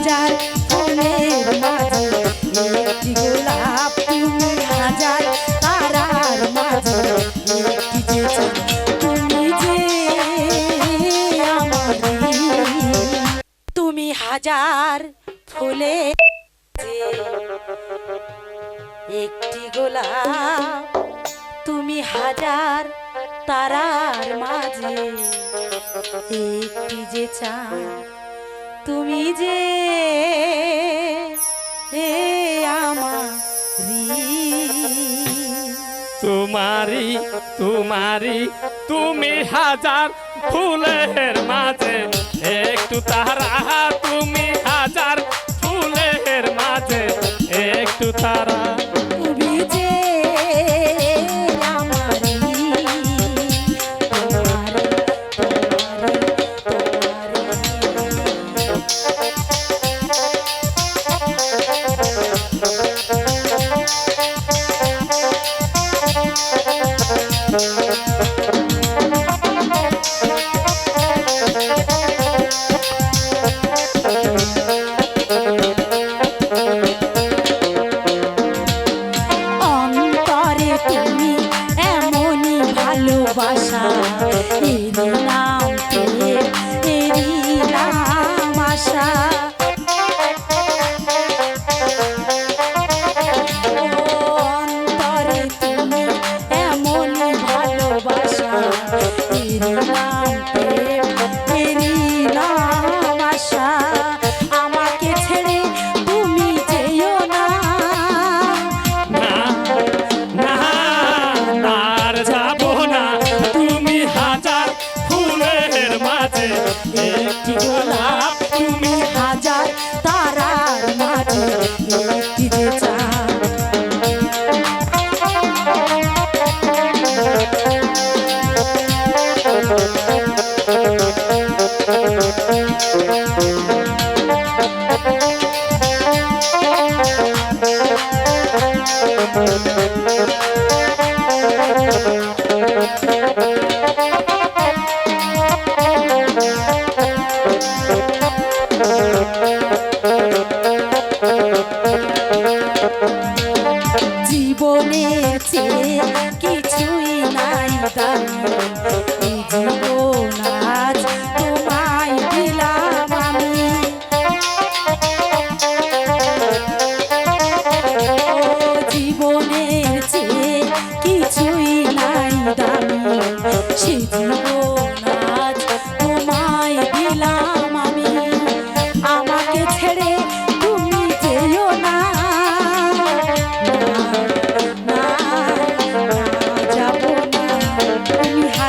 হাজার ফুলের একটি গোলাপ তুমি হাজার তারার মাঝে তুমি যে তুমি হাজার ফুলে একটি গোলাপ। তুমি হাজার তারার মাঝে একটি যে চাঁদ তুমি যে হে আমার তোমারি তোমারি তুমি হাজার ফুলের মাঝে একটু তারা গোলাপ তুমি হাজার তারার মাঝে একটি যে চাঁদ।